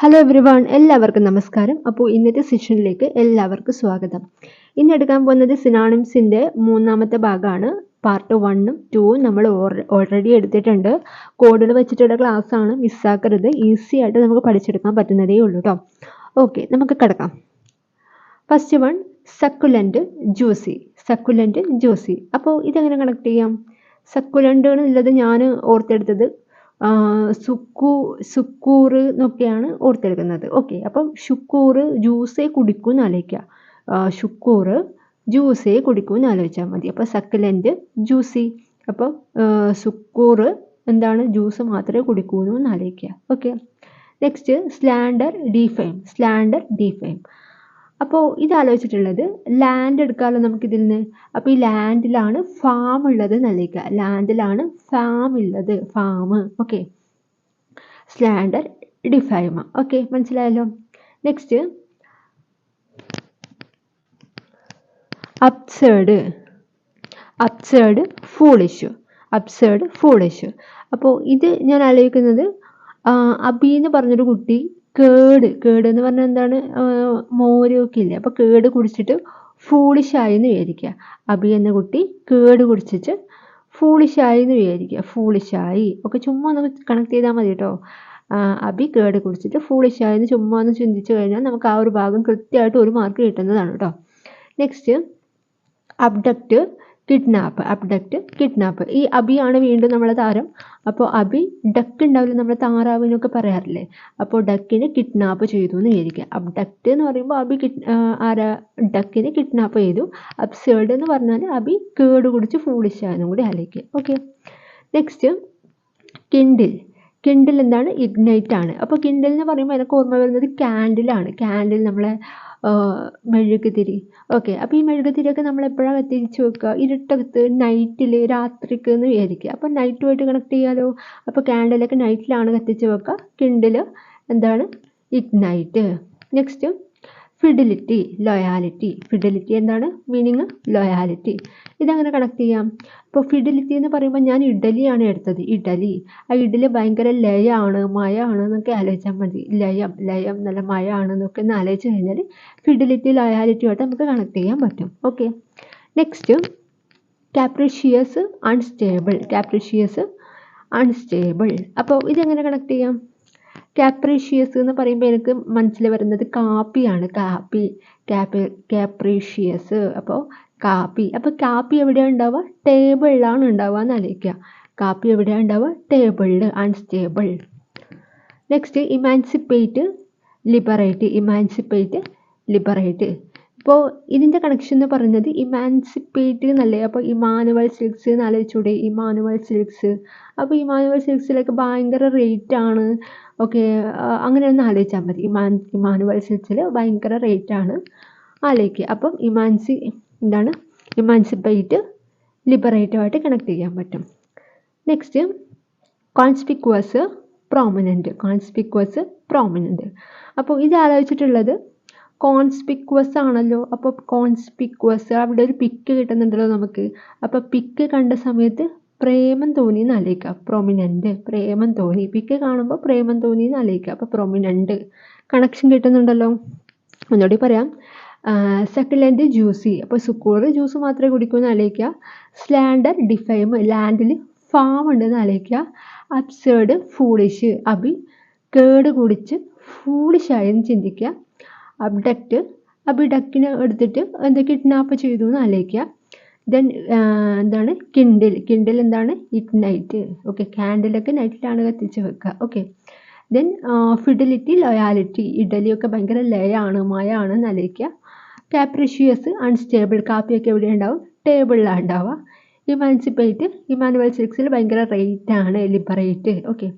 Hello every one എല്ലാവർക്കും നമസ്കാരം. അപ്പോൾ ഇന്നത്തെ സെഷനിലേക്ക് എല്ലാവർക്കും സ്വാഗതം. ഇന്ന് എടുക്കാൻ പോകുന്നത് സിനാണിംസിന്റെ മൂന്നാമത്തെ ഭാഗമാണ്. പാർട്ട് വണ്ണും ടൂവും നമ്മൾ ഓൾറെഡി എടുത്തിട്ടുണ്ട്. കോഡുകൾ വെച്ചിട്ടുള്ള ക്ലാസ് ആണ്. മിസ്സാക്കരുത് ഈസി ആയിട്ട് നമുക്ക് പഠിച്ചെടുക്കാൻ പറ്റുന്നതേ ഉള്ളൂ കേട്ടോ ഓക്കെ നമുക്ക് കിടക്കാം. First one succulent juicy succulent juicy അപ്പോൾ ഇതെങ്ങനെ കണക്ട് ചെയ്യാം? സക്കുലന്റ് എന്നുള്ളത് ഞാൻ ഓർത്തെടുത്തത് സുക്കു സുക്കൂർ എന്നൊക്കെയാണ് ഓർത്തെടുക്കുന്നത്. ഓക്കെ അപ്പം ഷുക്കൂർ ജ്യൂസേ കുടിക്കൂ എന്ന് ആലോചിക്കുക. ഷുക്കൂർ ജ്യൂസേ കുടിക്കൂ എന്ന് ആലോചിച്ചാൽ മതി. അപ്പോൾ സക്കലന്റ് ജ്യൂസി അപ്പോൾ സുക്കൂർ എന്താണ്? ജ്യൂസ് മാത്രമേ കുടിക്കൂ എന്ന് ആലോചിക്കുക. Okay next slander defame slander defame അപ്പോൾ ഇത് ആലോചിച്ചിട്ടുള്ളത് ലാൻഡ് എടുക്കാമല്ലോ നമുക്കിതിൽ നിന്ന് അപ്പോൾ ഈ ലാൻഡിലാണ് ഫാം ഉള്ളത് എന്നല്ലിക്കുക ലാൻഡിലാണ് ഫാം ഉള്ളത് farm okay slander defame okay മനസ്സിലായല്ലോ? Next absurd absurd foolish absurd foolish അപ്പോൾ ഇത് ഞാൻ ആലോചിക്കുന്നത് അബി എന്ന് പറഞ്ഞൊരു കുട്ടി കേട് കേട് എന്ന് പറഞ്ഞാൽ എന്താണ്? മോരൊക്കെ ഇല്ലേ അപ്പോൾ കേട് കുടിച്ചിട്ട് ഫൂളിഷായി എന്ന് വിചാരിക്കുക. അബി എന്ന കുട്ടി കേട് കുടിച്ചിട്ട് ഫൂളിഷായി എന്ന് വിചാരിക്കുക. ഫൂളിഷായി ഒക്കെ ചുമ്മാ ഒന്ന് കണക്ട് ചെയ്താൽ മതി കേട്ടോ. അബി കേട് കുടിച്ചിട്ട് ഫൂളിഷായി എന്ന് ചുമ്മാ ഒന്ന് ചിന്തിച്ചു കഴിഞ്ഞാൽ നമുക്ക് ആ ഒരു ഭാഗം കൃത്യമായിട്ട് ഒരു മാർക്ക് കിട്ടുന്നതാണ് കേട്ടോ. Next abduct kidnap abduct kidnap ഈ അബിയാണ് വീണ്ടും നമ്മളെ താരം. അപ്പോൾ അബി ഡക്ക് ഉണ്ടാവില്ല നമ്മൾ താറാവിനൊക്കെ പറയാറില്ലേ? അപ്പോൾ ഡക്കിനെ കിഡ്നാപ്പ് ചെയ്തു എന്ന് വിചാരിക്കുക. അബ്ഡക്റ്റ് എന്ന് പറയുമ്പോൾ അബി കിഡ് ആരാ? ഡക്കിനെ കിഡ്നാപ്പ് ചെയ്തു. അബ്സേർഡ് എന്ന് പറഞ്ഞാൽ അബി കേട് കുടിച്ച് ഫൂളിഷായെന്നും കൂടി ആലോചിക്കുക. ഓക്കെ നെക്സ്റ്റ് കിൻഡിൽ കിൻഡിൽ എന്താണ്? ഇഗ്നൈറ്റ് ആണ്. അപ്പോൾ കിൻഡിൽ എന്ന് പറയുമ്പോൾ എനിക്ക് ഓർമ്മ വരുന്നത് ക്യാൻഡിലാണ് ക്യാൻഡിൽ നമ്മളെ മെഴുകുതിരി. ഓക്കെ അപ്പോൾ ഈ മെഴുകുതിരിയൊക്കെ നമ്മൾ എപ്പോഴാണ് കത്തിച്ച് വെക്കുക? ഇരുട്ടകത്ത് നൈറ്റിൽ രാത്രിക്ക് എന്ന് വിചാരിക്കുക. അപ്പോൾ നൈറ്റുമായിട്ട് കണക്ട് ചെയ്യാലോ? അപ്പോൾ ക്യാൻഡലൊക്കെ നൈറ്റിലാണ് കത്തിച്ച് വെക്കുക. കിൻഡിൽ എന്താണ്? Ignite next fidelity loyalty fidelity എന്താണ്? മീനിങ് ലോയാലിറ്റി ഇതങ്ങനെ കണക്ട് ചെയ്യാം. ഇപ്പോൾ ഫിഡിലിറ്റി എന്ന് പറയുമ്പോൾ ഞാൻ ഇഡലിയാണ് എടുത്തത്. ഇഡലി. ആ ഇഡലി ഭയങ്കര ലയമാണ് മയമാണ് എന്നൊക്കെ ആലോചിച്ചാൽ മതി. ലയം ലയം നല്ല മയമാണ് എന്നൊക്കെ ഒന്ന് ആലോചിച്ച് കഴിഞ്ഞാൽ ഫിഡിലിറ്റി ലോയാലിറ്റിയുമായിട്ട് നമുക്ക് കണക്ട് ചെയ്യാൻ പറ്റും. Okay next capricious unstable capricious unstable അപ്പോൾ ഇതെങ്ങനെ കണക്ട് ചെയ്യാം? കാപ്രീഷ്യസ് എന്ന് പറയുമ്പോൾ എനിക്ക് മനസ്സിൽ വരുന്നത് കാപ്പിയാണ്. കാപ്പി കാപ്പി കാപ്രീഷ്യസ് അപ്പോൾ കാപ്പി. അപ്പോൾ കാപ്പി എവിടെയാണ് ഉണ്ടാവുക? ടേബിളിലാണ് ഉണ്ടാവുക എന്ന് ആലോചിക്കുക. കാപ്പി എവിടെയാണ് ഉണ്ടാവുക? ടേബിളിൽ unstable next emancipate liberate emancipate liberate ഇപ്പോൾ ഇതിന്റെ കണക്ഷൻ എന്ന് പറയുന്നത് ഇമാൻസിപ്പേറ്റ് എന്നല്ലേ അപ്പോൾ ഇമാനുവൽ സിൽക്സ് എന്ന് ആലോചിച്ചൂടെ? ഇമാനുവൽ സിൽക്സ് അപ്പോൾ ഇമാനുവൽ സിൽക്സിലൊക്കെ ഭയങ്കര റേറ്റ് ആണ്. ഓക്കെ അങ്ങനെ ഒന്ന് ആലോചിച്ചാൽ മതി. ഇമാൻ ഇമാനുവൽ സിൽക്സിൽ ഭയങ്കര റേറ്റ് ആണ് ആലോചിക്കുക അപ്പം ഇമാൻസി എന്താണ്? ഇമാൻസിപ്പേറ്റ് ലിബറേറ്റീവായിട്ട് കണക്ട് ചെയ്യാൻ പറ്റും. Next conspicuous prominent conspicuous prominent അപ്പോൾ ഇത് ആലോചിച്ചിട്ടുള്ളത് കോൺസ്പിക്വസ് ആണല്ലോ. അപ്പോൾ കോൺസ്പിക്വസ് അവിടെ ഒരു പിക്ക് കിട്ടുന്നുണ്ടല്ലോ നമുക്ക്. അപ്പോൾ പിക്ക് കണ്ട സമയത്ത് പ്രേമം തോന്നി എന്ന് ആലോചിക്കുക പ്രൊമിനന്റ് പ്രേമം തോന്നി. പിക്ക് കാണുമ്പോൾ പ്രേമം തോന്നി എന്ന് അപ്പോൾ പ്രൊമിനന്റ് കണക്ഷൻ കിട്ടുന്നുണ്ടല്ലോ. ഒന്നുകൂടി പറയാം. സെക്കൻഡ് ജ്യൂസി അപ്പോൾ സുക്കൂർ ജ്യൂസ് മാത്രമേ കുടിക്കൂ എന്ന് സ്ലാൻഡർ ഡിഫൈം ലാൻഡിൽ ഫാം ഉണ്ടെന്ന് ആലോചിക്കുക. അബ്സേർഡ് ഫൂളിഷ് അബി കേട് കുടിച്ച് ഫൂളിഷായെന്ന് ചിന്തിക്കുക. അബ്ഡക്റ്റ് അബിഡക്റ്റിനെ എടുത്തിട്ട് എന്താ കിഡ്നാപ്പ് ചെയ്തു എന്ന് ആലോചിക്കുക. ദെൻ എന്താണ്? കിൻഡിൽ കിൻഡിൽ എന്താണ്? ഇഗ്നൈറ്റ് ഓക്കെ ക്യാൻഡിലൊക്കെ നൈറ്റിലാണ് കത്തിച്ച് വെക്കുക. ഓക്കെ ദെൻ ഫിഡിലിറ്റി ലൊയാലിറ്റി ഇഡലിയൊക്കെ ഭയങ്കര ലയാണ് മയാണ് എന്ന് ആലോചിക്കുക. കാപ്രിഷ്യസ് അൺസ്റ്റേബിൾ കാപ്പിയൊക്കെ എവിടെ ഉണ്ടാവും? ടേബിളിലാണ് ഉണ്ടാവുക. ഇമാൻസിപ്പേറ്റ് ഇമാനുവൽ സിക്സിൽ ഭയങ്കര റേറ്റ് ആണ് ലിബറേറ്റ് ഓക്കെ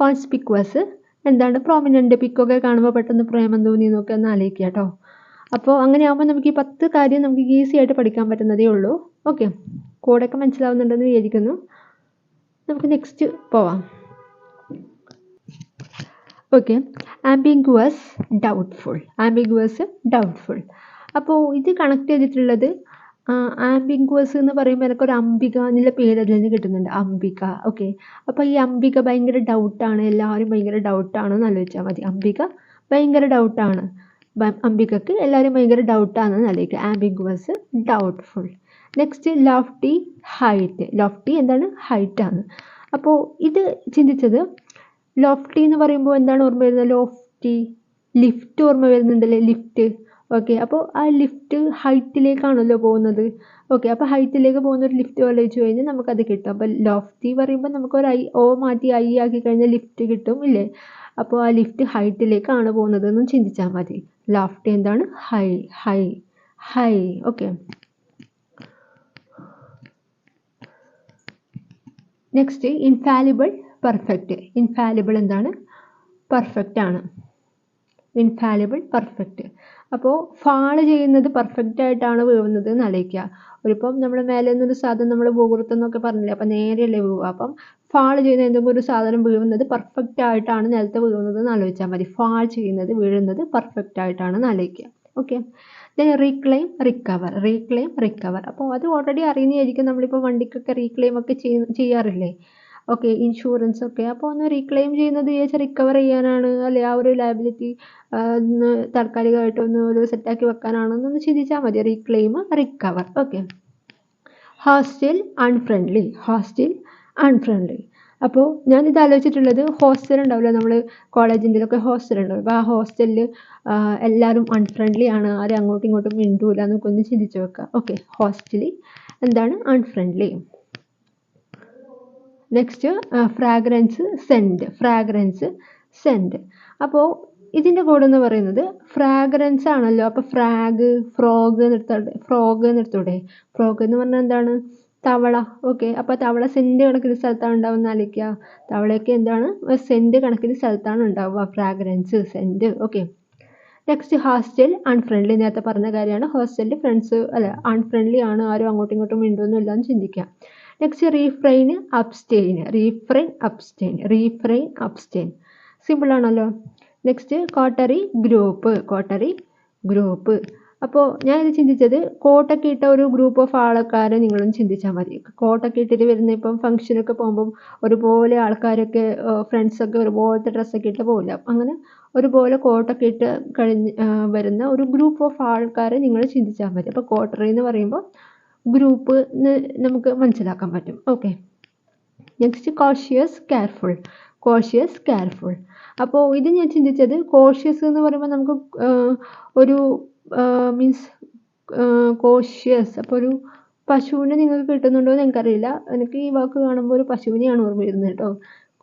കോൺസ്പിക്വസ് എന്താണ് പ്രോമിനന്റ് പിക്കൊക്കെ കാണുമ്പോൾ പെട്ടെന്ന് പ്രേമം തോന്നി എന്നൊക്കെ ഒന്ന് ആലോചിക്കുക കേട്ടോ. അപ്പോൾ അങ്ങനെ ആകുമ്പോൾ നമുക്ക് ഈ പത്ത് കാര്യം നമുക്ക് ഈസി ആയിട്ട് പഠിക്കാൻ പറ്റുന്നതേ ഉള്ളൂ. ഓക്കെ കോഡൊക്കെ മനസ്സിലാവുന്നുണ്ടെന്ന് വിചാരിക്കുന്നു. നമുക്ക് നെക്സ്റ്റ് പോവാം. Okay ambiguous doubtful ambiguous doubtful അപ്പോൾ ഇത് കണക്ട് ചെയ്തിട്ടുള്ളത് ആംബിഗ്വസ് എന്ന് പറയുമ്പോൾ എനിക്കൊരു അംബിക എന്നുള്ള പേര് അതിൽ നിന്ന് കിട്ടുന്നുണ്ട്. അംബിക ഓക്കെ അപ്പോൾ ഈ അംബിക ഭയങ്കര ഡൗട്ടാണ് എല്ലാവരും ഭയങ്കര ഡൗട്ടാണെന്ന് ആലോചിച്ചാൽ മതി. അംബിക ഭയങ്കര ഡൗട്ടാണ് അംബികക്ക് എല്ലാവരും ഭയങ്കര ഡൗട്ടാണെന്ന് ആലോചിക്കുക. Ambiguous doubtful next lofty height lofty എന്താണ്? ഹൈറ്റ് ആണ്. അപ്പോൾ ഇത് ചിന്തിച്ചത് ലോഫ്റ്റി എന്ന് പറയുമ്പോൾ എന്താണ് ഓർമ്മ വരുന്നത്? ലോഫ്റ്റി ലിഫ്റ്റ് ഓർമ്മ വരുന്നുണ്ടല്ലേ? ലിഫ്റ്റ് ഓക്കെ അപ്പോൾ ആ ലിഫ്റ്റ് ഹൈറ്റിലേക്കാണല്ലോ പോകുന്നത്. ഓക്കെ അപ്പോൾ ഹൈറ്റിലേക്ക് പോകുന്ന ഒരു ലിഫ്റ്റ് ആലോചിച്ച് കഴിഞ്ഞാൽ നമുക്കത് കിട്ടും. അപ്പോൾ ലോഫ്റ്റി പറയുമ്പോൾ നമുക്കൊരു ഐ ഓ മാറ്റി ഐ ആക്കി കഴിഞ്ഞാൽ ലിഫ്റ്റ് കിട്ടും ഇല്ലേ? അപ്പോൾ ആ ലിഫ്റ്റ് ഹൈറ്റിലേക്കാണ് പോകുന്നത് എന്നും ചിന്തിച്ചാൽ മതി. ലോഫ്റ്റ് എന്താണ്? High high high okay next infallible perfect infallible എന്താണ്? പെർഫെക്റ്റ് ആണ്. ഇൻഫാലിബിൾ പെർഫെക്റ്റ് അപ്പോൾ ഫാൾ ചെയ്യുന്നത് പെർഫെക്റ്റ് ആയിട്ടാണ് വീഴുന്നത് എന്ന് ഒരിപ്പം നമ്മുടെ മേലെ നിന്നൊരു സാധനം നമ്മൾ ഭൂകൃത്തം എന്നൊക്കെ പറഞ്ഞില്ലേ അപ്പം നേരെയല്ലേ വീഴുക. അപ്പം ഫാൾ ചെയ്യുന്ന എന്തെങ്കിലും ഒരു സാധനം വീഴുന്നത് പെർഫെക്റ്റ് ആയിട്ടാണ് നിലത്ത് വീഴുന്നത് എന്ന് ആലോചിച്ചാൽ മതി. ഫാൾ ചെയ്യുന്നത് വീഴുന്നത് പെർഫെക്റ്റ് ആയിട്ടാണ് ആലോചിക്കുക. Okay then reclaim recover reclaim recover അപ്പോൾ അത് ഓൾറെഡി അറിയുന്നതായിരിക്കും. നമ്മളിപ്പോൾ വണ്ടിക്കൊക്കെ റീക്ലെയിം ഒക്കെ ചെയ്യാറില്ലേ? ഓക്കെ ഇൻഷുറൻസ് ഒക്കെ. അപ്പോൾ ഒന്ന് റീക്ലെയിം ചെയ്യുന്നത് വിചാരിച്ചാൽ റിക്കവർ ചെയ്യാനാണ് അല്ലെ? ആ ഒരു ലയബിലിറ്റി ഒന്ന് താൽക്കാലികമായിട്ട് ഒന്ന് ഒരു സെറ്റാക്കി വെക്കാനാണെന്നൊന്ന് ചിന്തിച്ചാൽ മതി. Reclaim recover okay. Hostile unfriendly hostile unfriendly അപ്പോൾ ഇത് ആലോചിച്ചിട്ടുള്ളത് ഹോസ്റ്റൽ ഉണ്ടാവില്ല? നമ്മൾ കോളേജിന്റെതൊക്കെ ഹോസ്റ്റൽ ഉണ്ടാവും അപ്പോൾ ആ ഹോസ്റ്റലിൽ എല്ലാവരും അൺഫ്രണ്ട്ലി ആണ്. ആരും അങ്ങോട്ടും ഇങ്ങോട്ടും മിണ്ടൂല. എന്നൊക്കെ ഒന്ന് ചിന്തിച്ച് വെക്കുക ഓക്കെ ഹോസ്റ്റലി എന്താണ്? Unfriendly next fragrance scent fragrance scent അപ്പോൾ ഇതിന്റെ കോഡ് എന്ന് പറയുന്നത് ഫ്രാഗ്രൻസ് ആണല്ലോ. അപ്പോൾ ഫ്രാഗ് ഫ്രോഗ് നിർത്തോടെ ഫ്രോഗ് നിർത്തൂടെ ഫ്രോഗ് എന്ന് പറഞ്ഞാൽ എന്താണ്? തവള ഓക്കെ അപ്പോൾ തവള സെന്റ് കണക്കിന് സ്ഥലത്താണ് ഉണ്ടാവുന്ന ആലോചിക്കുക തവളയൊക്കെ എന്താണ്? സെന്റ് കണക്കിന് സ്ഥലത്താണ് ഉണ്ടാവുക fragrance scent okay next hostile unfriendly നേരത്തെ പറഞ്ഞ കാര്യമാണ്. ഹോസ്റ്റലിൽ ഫ്രണ്ട്സ് അല്ല അൺഫ്രണ്ട്ലി ആണ്. ആരും അങ്ങോട്ടും ഇങ്ങോട്ടും മിണ്ടൊന്നുമില്ല എന്ന് ചിന്തിക്കുക next refrain abstain refrain abstain refrain abstain simple ആണല്ലോ. Next coterie group coterie group അപ്പോൾ ഇത് ചിന്തിച്ചത് കോട്ടൊക്കെ ഇട്ട ഒരു ഗ്രൂപ്പ് ഓഫ് ആൾക്കാരെ നിങ്ങളും ചിന്തിച്ചാൽ മതി. കോട്ടൊക്കെ ഇട്ടിട്ട് വരുന്ന ഇപ്പം ഫംഗ്ഷനൊക്കെ പോകുമ്പം ഒരുപോലെ ആൾക്കാരൊക്കെ ഫ്രണ്ട്സൊക്കെ ഒരുപോലത്തെ ഡ്രസ്സൊക്കെ ഇട്ട് പോകില്ല അങ്ങനെ ഒരുപോലെ കോട്ടൊക്കെ ഇട്ട് കഴിഞ്ഞ് വരുന്ന ഒരു ഗ്രൂപ്പ് ഓഫ് ആൾക്കാരെ നിങ്ങൾ ചിന്തിച്ചാൽ മതി. അപ്പോൾ കോട്ടറി എന്ന് പറയുമ്പോൾ ഗ്രൂപ്പ് നമുക്ക് മനസ്സിലാക്കാൻ പറ്റും. Okay. Next cautious careful cautious careful അപ്പോൾ ഇത് ഞാൻ ചിന്തിച്ചത് കോഷ്യസ് എന്ന് പറയുമ്പോൾ നമുക്ക് ഒരു മീൻസ് കോഷ്യസ് അപ്പോൾ ഒരു പശുവിനെ നിങ്ങൾക്ക് കിട്ടുന്നുണ്ടോ എന്ന് എനിക്കറിയില്ല. എനിക്ക് ഈ വാക്ക് കാണുമ്പോൾ ഒരു പശുവിനെയാണ് ഓർമ്മ വരുന്നത് കേട്ടോ.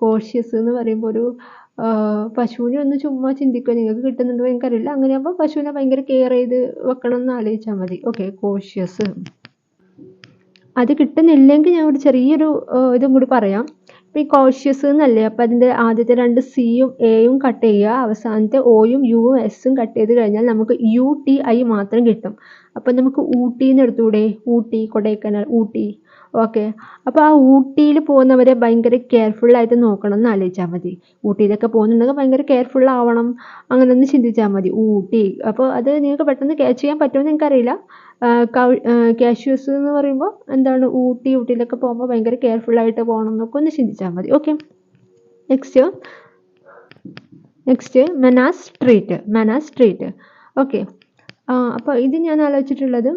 കോഷ്യസ് എന്ന് പറയുമ്പോൾ ഒരു പശുവിനെ ഒന്ന് ചുമ്മാ ചിന്തിക്കുക. നിങ്ങൾക്ക് കിട്ടുന്നുണ്ടോ എനിക്കറിയില്ല. അങ്ങനെയാകുമ്പോൾ പശുവിനെ ഭയങ്കര കെയർ ചെയ്ത് വെക്കണം എന്ന് ആലോചിച്ചാൽ മതി. ഓക്കെ കോഷ്യസ് അത് കിട്ടുന്നില്ലെങ്കിൽ ഞാൻ ഒരു ചെറിയൊരു ഇതും കൂടി പറയാം. ഇപ്പോൾ ഈ കോഷ്യസ് എന്നല്ലേ അപ്പോൾ അതിന്റെ ആദ്യത്തെ രണ്ട് സിയും എയും കട്ട് ചെയ്യുക അവസാനത്തെ ഒയും യുവും എസും കട്ട് ചെയ്ത് കഴിഞ്ഞാൽ നമുക്ക് യു ടി ഐ മാത്രം കിട്ടും. അപ്പോൾ നമുക്ക് ഊട്ടി എന്ന് എടുത്തുകൂടെ ഊട്ടി കൊടൈക്കനാൽ ഊട്ടി. ഓക്കെ അപ്പോൾ ആ ഊട്ടിയിൽ പോകുന്നവരെ ഭയങ്കര കെയർഫുള്ളായിട്ട് നോക്കണം എന്ന് ആലോചിച്ചാൽ മതി. ഊട്ടിയിലൊക്കെ പോകുന്നുണ്ടെങ്കിൽ ഭയങ്കര കെയർഫുൾ ആവണം. അങ്ങനെ ഒന്ന് ചിന്തിച്ചാൽ മതി. ഊട്ടി. അപ്പോൾ അത് നിങ്ങൾക്ക് പെട്ടെന്ന് ക്യാച്ച് ചെയ്യാൻ പറ്റുമെന്ന് എനിക്കറിയില്ല കാഷ്യൂസ് എന്ന് പറയുമ്പോൾ എന്താണ് ഊട്ടി ഊട്ടിയിലൊക്കെ പോകുമ്പോൾ ഭയങ്കര കെയർഫുള്ളായിട്ട് പോകണം എന്നൊക്കെ ഒന്ന് ചിന്തിച്ചാൽ മതി. Okay next next menace street menace street okay അപ്പോൾ ഇത് ഞാൻ ആലോചിച്ചിട്ടുള്ളത്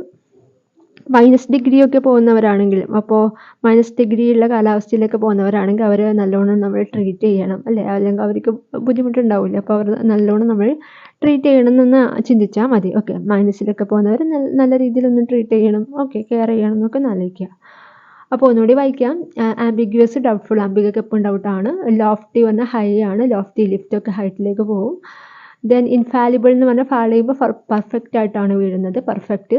മൈനസ് ഡിഗ്രി ഒക്കെ പോകുന്നവരാണെങ്കിലും അപ്പോൾ മൈനസ് ഡിഗ്രിയുള്ള കാലാവസ്ഥയിലൊക്കെ പോകുന്നവരാണെങ്കിൽ അവരെ നല്ലോണം നമ്മൾ ട്രീറ്റ് ചെയ്യണം അല്ലേ? അല്ലെങ്കിൽ അവർക്ക് ബുദ്ധിമുട്ടുണ്ടാവില്ല. അപ്പോൾ അവർ നല്ലോണം നമ്മൾ ട്രീറ്റ് ചെയ്യണം എന്നൊന്ന് ചിന്തിച്ചാൽ മതി. ഓക്കെ മൈനസിലൊക്കെ പോകുന്നവർ നല്ല രീതിയിലൊന്ന് ട്രീറ്റ് ചെയ്യണം. ഓക്കെ കെയർ ചെയ്യണം എന്നൊക്കെ ആലോചിക്കുക. അപ്പോൾ ഒന്നുകൂടി വായിക്കാം. ആംബിഗ്യുവസ് ഡൗട്ട്ഫുൾ ആംബിഗൊക്കെ എപ്പോഴും ഡൗട്ടാണ് ലോഫ്റ്റി വന്ന ഹൈ ആണ്. ലോഫ്റ്റി ലിഫ്റ്റ് ഒക്കെ ഹൈറ്റിലേക്ക് പോകും. ദെൻ ഇൻഫാലിബിൾ എന്ന് പറഞ്ഞാൽ ഫാൾ ചെയ്യുമ്പോൾ പെർഫെക്റ്റ് ആയിട്ടാണ് വീഴുന്നത്. പെർഫെക്റ്റ്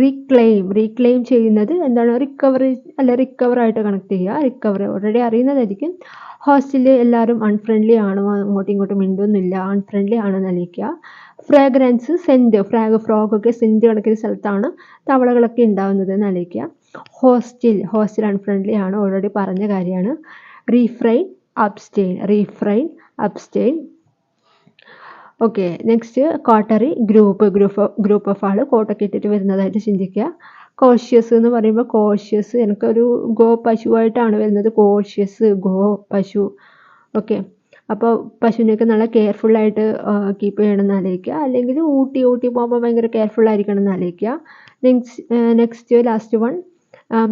റീക്ലെയിം റീക്ലെയിം ചെയ്യുന്നത് എന്താണ്? റിക്കവറി അല്ല റിക്കവർ ആയിട്ട് കണക്ട് ചെയ്യുക. റിക്കവറി ഓൾറെഡി അറിയുന്നതായിരിക്കും. ഹോസ്റ്റലിൽ എല്ലാവരും അൺഫ്രണ്ട്ലി ആണോ? അങ്ങോട്ടും ഇങ്ങോട്ടും മിണ്ടൊന്നുമില്ല അൺഫ്രണ്ട്ലി ആണെന്ന് അറിയിക്കുക. ഫ്രാഗ്രൻസ് സെന്റ് ഫ്രാഗ് ഫ്രോഗൊക്കെ സെന്റ് കണക്കിന് സ്ഥലത്താണ് തവളകളൊക്കെ ഉണ്ടാകുന്നത് എന്ന് അറിയിക്കുക. ഹോസ്റ്റൽ ഹോസ്റ്റൽ അൺഫ്രണ്ട്ലി ആണ്. ഓൾറെഡി പറഞ്ഞ കാര്യമാണ്. Refrain abstain refrain abstain okay next coterie group group group of ആൾ കോട്ടൊക്കെ ഇട്ടിട്ട് വരുന്നതായിട്ട് ചിന്തിക്കുക. കോഷ്യസ് എന്ന് പറയുമ്പോൾ കോഷ്യസ് എനിക്കൊരു ഗോ പശുവായിട്ടാണ് വരുന്നത്. കോഷ്യസ് ഗോ പശു. ഓക്കെ അപ്പോൾ പശുവിനെയൊക്കെ നല്ല കെയർഫുള്ളായിട്ട് കീപ്പ് ചെയ്യണം എന്ന് ആലോചിക്കുക. അല്ലെങ്കിൽ ഊട്ടി ഊട്ടി പോകുമ്പോൾ ഭയങ്കര കെയർഫുള്ളായിരിക്കണം എന്ന് ആലോചിക്കുക. Next next last one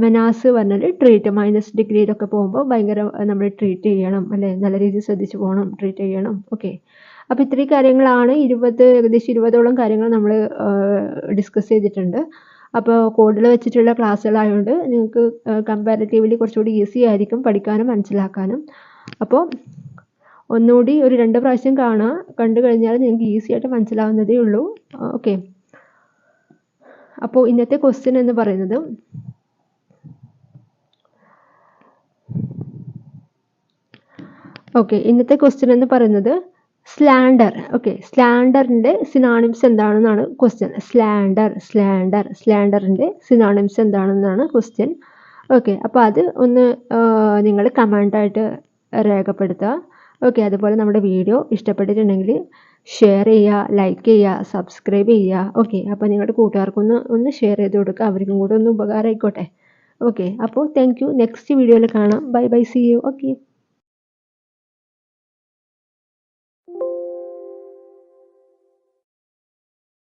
menace പറഞ്ഞാൽ ട്രീറ്റ് മൈനസ് ഡിഗ്രിയിലൊക്കെ പോകുമ്പോൾ ഭയങ്കര നമ്മൾ ട്രീറ്റ് ചെയ്യണം. അല്ലേ? നല്ല രീതിയിൽ ശ്രദ്ധിച്ച് പോകണം ട്രീറ്റ് ചെയ്യണം. ഓക്കെ അപ്പോൾ ഇത്രയും കാര്യങ്ങളാണ് ഇരുപത് ഏകദേശം ഇരുപതോളം കാര്യങ്ങൾ നമ്മൾ ഡിസ്കസ് ചെയ്തിട്ടുണ്ട്. അപ്പോൾ കോഡിൽ വെച്ചിട്ടുള്ള ക്ലാസ്സുകളായതുകൊണ്ട് നിങ്ങൾക്ക് കമ്പാരിറ്റീവ്ലി കുറച്ചുകൂടി ഈസി ആയിരിക്കും പഠിക്കാനും മനസ്സിലാക്കാനും. അപ്പോൾ ഒന്നുകൂടി ഒരു രണ്ട് പ്രാവശ്യം കാണുക കണ്ടു കഴിഞ്ഞാൽ നിങ്ങൾക്ക് ഈസി ആയിട്ട് മനസ്സിലാവുന്നതേ ഉള്ളൂ. ഓക്കെ അപ്പോൾ ഇന്നത്തെ ക്വസ്റ്റ്യൻ എന്ന് പറയുന്നത് ഓക്കെ ഇന്നത്തെ ക്വസ്റ്റ്യൻ എന്ന് പറയുന്നത് സ്ലാൻഡർ ഓക്കെ സ്ലാൻഡറിന്റെ സിനാണിംസ് എന്താണെന്നാണ് ക്വസ്റ്റ്യൻ സ്ലാൻഡർ സ്ലാൻഡർ സ്ലാൻഡറിന്റെ സിനാണിംസ് എന്താണെന്നാണ് ക്വസ്റ്റ്യൻ ഓക്കെ അപ്പോൾ അത് ഒന്ന് നിങ്ങൾ കമന്റായിട്ട് രേഖപ്പെടുത്തുക. ഓക്കെ അതുപോലെ നമ്മുടെ വീഡിയോ ഇഷ്ടപ്പെട്ടിട്ടുണ്ടെങ്കിൽ ഷെയർ ചെയ്യുക ലൈക്ക് ചെയ്യുക സബ്സ്ക്രൈബ് ചെയ്യുക. ഓക്കെ അപ്പോൾ നിങ്ങളുടെ കൂട്ടുകാർക്കൊന്ന് ഒന്ന് ഷെയർ ചെയ്ത് കൊടുക്കുക. അവർക്കും കൂടെ ഒന്ന് ഉപകാരമായിക്കോട്ടെ. ഓക്കെ അപ്പോൾ താങ്ക് യു നെക്സ്റ്റ് വീഡിയോയിൽ കാണാം. Bye bye see you okay